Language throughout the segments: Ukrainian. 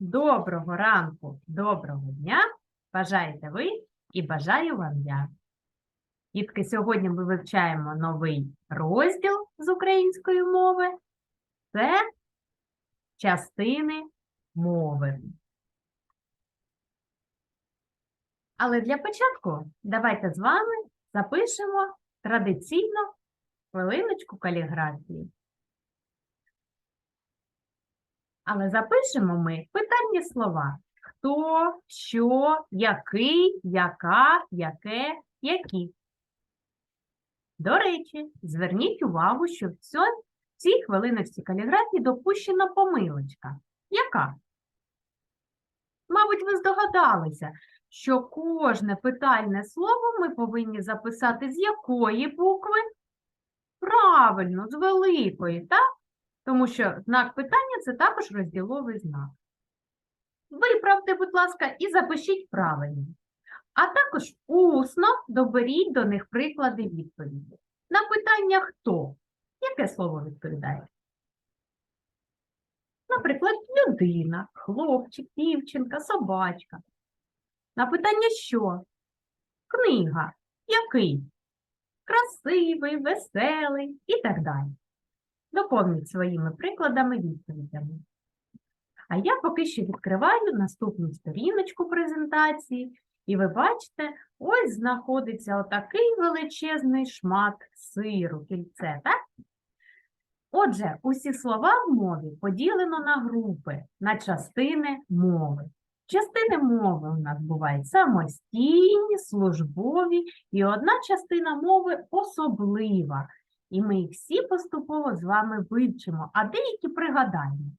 Доброго ранку, доброго дня. Бажаєте ви і бажаю вам я. Дітки, сьогодні ми вивчаємо новий розділ з української мови. Це частини мови. Але для початку давайте з вами запишемо традиційно хвилиночку каліграфії. Але запишемо ми питальні слова. Хто, що, який, яка, яке, які. До речі, зверніть увагу, що в цій хвилиночці каліграфії допущена помилочка. Яка? Мабуть, ви здогадалися, що кожне питальне слово ми повинні записати з якої букви? Правильно, з великої, так? Тому що знак питання це також розділовий знак. Виправте, будь ласка, і запишіть правильно. А також усно доберіть до них приклади відповіді. На питання хто? Яке слово відповідає? Наприклад, людина, хлопчик, дівчинка, собачка. На питання що? Книга. Який? Красивий, веселий і так далі. Доповніть своїми прикладами відповідями. А я поки що відкриваю наступну сторіночку презентації, і ви бачите, ось знаходиться отакий величезний шмат сиру, кільце, так? Отже, усі слова в мові поділено на групи, на частини мови. Частини мови у нас бувають самостійні, службові, і одна частина мови особлива. І ми їх всі поступово з вами вивчимо, а деякі пригадаємо.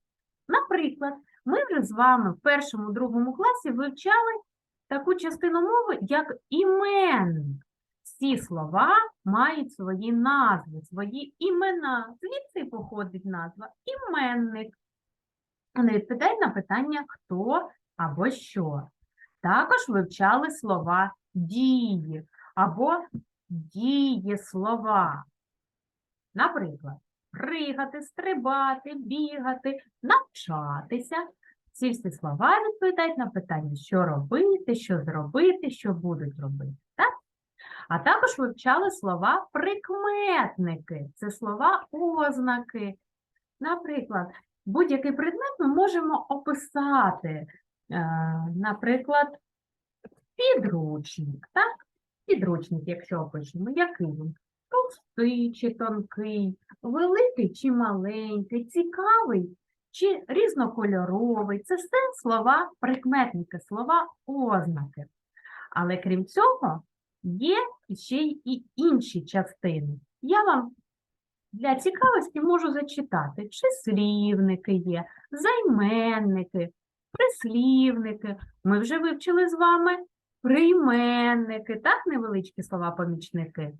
Наприклад, ми вже з вами в першому другому класі вивчали таку частину мови, як іменник. Всі слова мають свої назви, свої імена. Звідси походить назва іменник. Вони відповідають на питання хто або що. Також вивчали слова дії або дієслова. Наприклад, пригати, стрибати, бігати, навчатися. Ці всі слова відповідають на питання, що робити, що зробити, що будуть робити. Так? А також вивчали слова прикметники. Це слова ознаки. Наприклад, будь-який предмет ми можемо описати. Е, Наприклад, підручник. Так? Підручник, якщо опишемо, який він? Товстий чи тонкий, великий чи маленький, цікавий чи різнокольоровий. Це все слова прикметники, слова ознаки. Але крім цього, є ще й інші частини. Я вам для цікавості можу зачитати, числівники є, займенники, прислівники. Ми вже вивчили з вами прийменники, так, невеличкі слова-помічники. Е,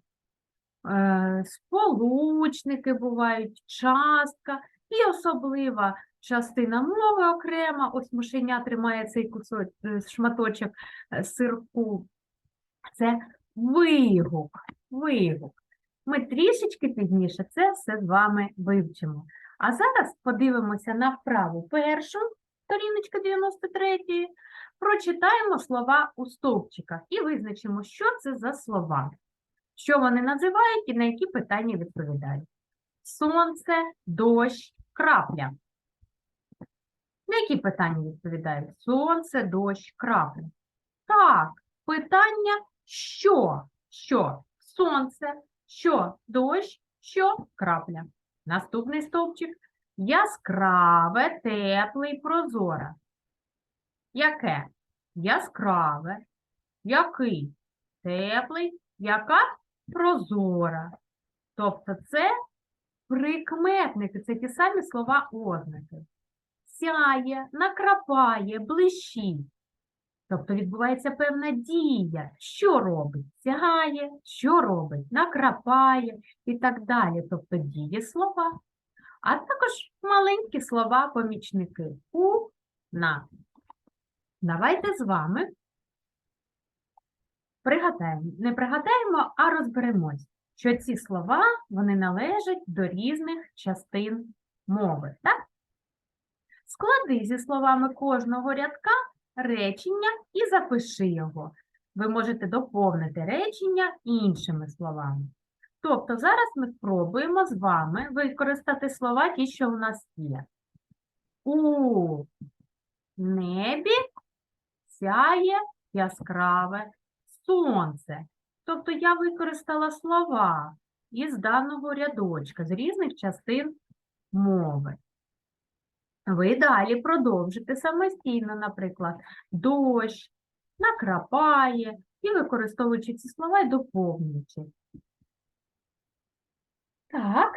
Сполучники бувають, частка і особлива частина мови окрема. Ось мишеня тримає цей кусок, е, шматочок е, сирку. Це вигук. Вигук. Ми трішечки пізніше це все з вами вивчимо. А зараз подивимося на вправу першу, сторіночка 93, прочитаємо слова у стовпчиках і визначимо, що це за слова, що вони називають і на які питання відповідають. Сонце, дощ, крапля. На які питання відповідають? Сонце, дощ, крапля. Так, питання що? Що? Сонце, що дощ, що крапля. Наступний стовпчик яскраве, тепле і прозоре. Яке? Яскраве. Який? Теплий, яка прозора. Тобто це прикметники, це ті самі слова ознаки. Сяє, накрапає, блищить. Тобто відбувається певна дія. Що робить? Сягає, що робить? Накрапає і так далі. Тобто діє слова. А також маленькі слова-помічники. У, на. Давайте з вами пригадаємо. Не пригадаємо, а розберемось, що ці слова вони належать до різних частин мови. Так? Склади зі словами кожного рядка речення і запиши його. Ви можете доповнити речення іншими словами. Тобто зараз ми спробуємо з вами використати слова ті, що у нас є. У небі сяє яскраве сонце. Тобто я використала слова із даного рядочка, з різних частин мови. Ви далі продовжите самостійно, наприклад, дощ, накрапає, і використовуючи ці слова доповнюючи. Так,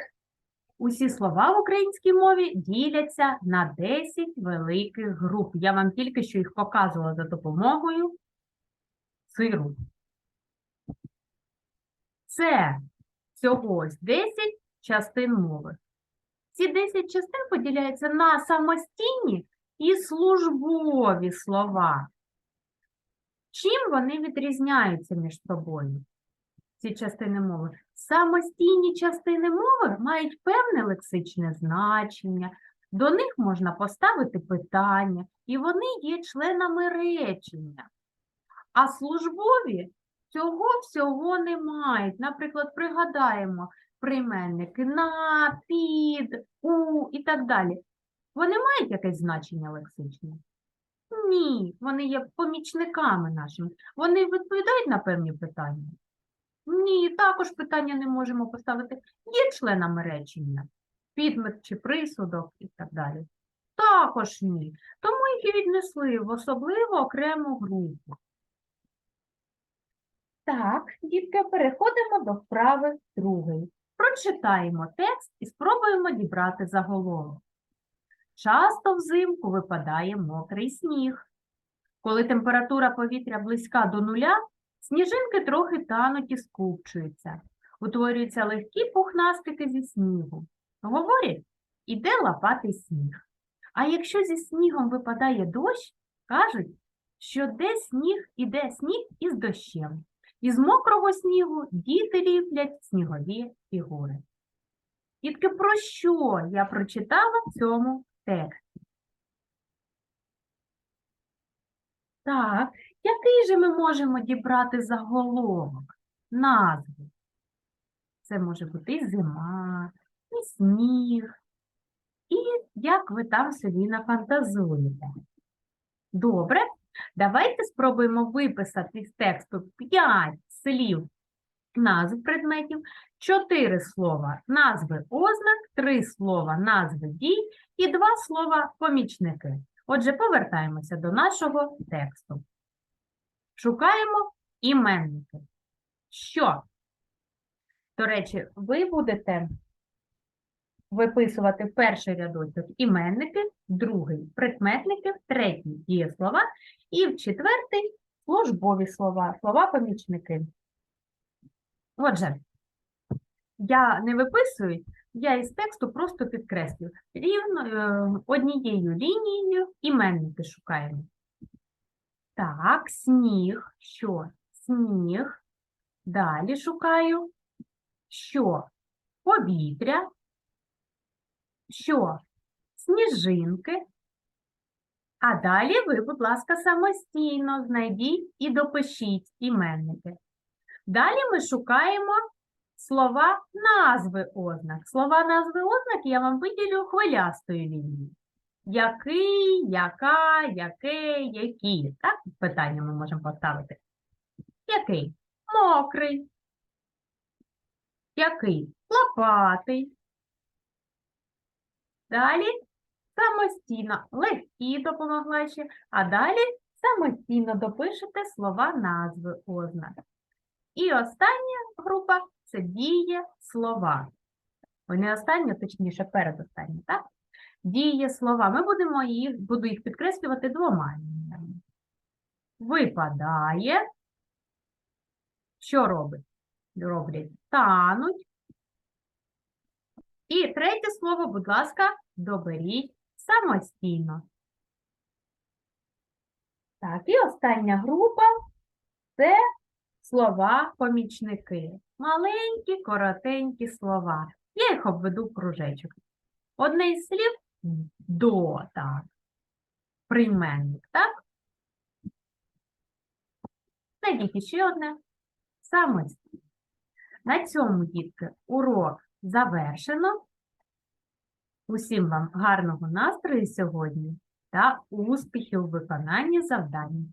усі слова в українській мові діляться на 10 великих груп. Я вам тільки що їх показувала за допомогою сиру. Це всього ось 10 частин мови. Ці 10 частин поділяються на самостійні і службові слова. Чим вони відрізняються між собою? Ці частини мови. Самостійні частини мови мають певне лексичне значення, до них можна поставити питання, і вони є членами речення. А службові цього всього не мають. Наприклад, пригадаємо прийменники на, під, у і так далі. Вони мають якесь значення лексичне? Ні, вони є помічниками нашими. Вони відповідають на певні питання? Ні, також питання не можемо поставити. Є членами речення, підмет чи присудок і так далі. Також ні. Тому їх і віднесли в особливо окрему групу. Так, дітки, переходимо до вправи другої. Прочитаємо текст і спробуємо дібрати заголовок. Часто взимку випадає мокрий сніг. Коли температура повітря близька до нуля, сніжинки трохи тануть і скупчуються. Утворюються легкі пухнастики зі снігу. Говорять, іде лапати сніг. А якщо зі снігом випадає дощ, кажуть, що де сніг, іде сніг із дощем. Із мокрого снігу діти ліплять снігові фігури. Тільки про що я прочитала в цьому тексті? Так, який же ми можемо дібрати заголовок, назву? Це може бути і зима, і сніг, і як ви там собі нафантазуєте. Добре, давайте спробуємо виписати з тексту 5 слів назв предметів, 4 слова назви ознак, 3 слова назви дій і 2 слова помічники. Отже, повертаємося до нашого тексту. Шукаємо іменники. Що? До речі, ви будете виписувати перший рядочок іменники, другий прикметники, третій дієслова і в четвертий службові слова, слова-помічники. Отже, я не виписую, я із тексту просто підкреслю. Рівно е, однією лінією іменники шукаємо. Так, сніг, що? Сніг. Далі шукаю, що? Повітря, що? Сніжинки. А далі ви, будь ласка, самостійно знайдіть і допишіть іменники. Далі ми шукаємо слова назви ознак. Слова назви ознак я вам виділю хвилястою лінією. Який, яка, яке, які. Так, питання ми можемо поставити. Який? Мокрий. Який? Лопатий. Далі самостійно легкі допомогла ще, а далі самостійно допишете слова назви ознак. І остання група це діє слова. Ой, не остання, точніше, передостання, так? Діє слова. Ми будемо їх, буду їх підкреслювати двома лініями. Випадає. Що робить? Роблять тануть. І третє слово, будь ласка, доберіть самостійно. Так, і остання група це слова-помічники. Маленькі, коротенькі слова. Я їх обведу в кружечок. Одне із слів До, так. Прийменник, так? Знайдіть ще одне. Самостійно. На цьому, дітки, урок завершено. Усім вам гарного настрою сьогодні та успіхів у виконанні завдання.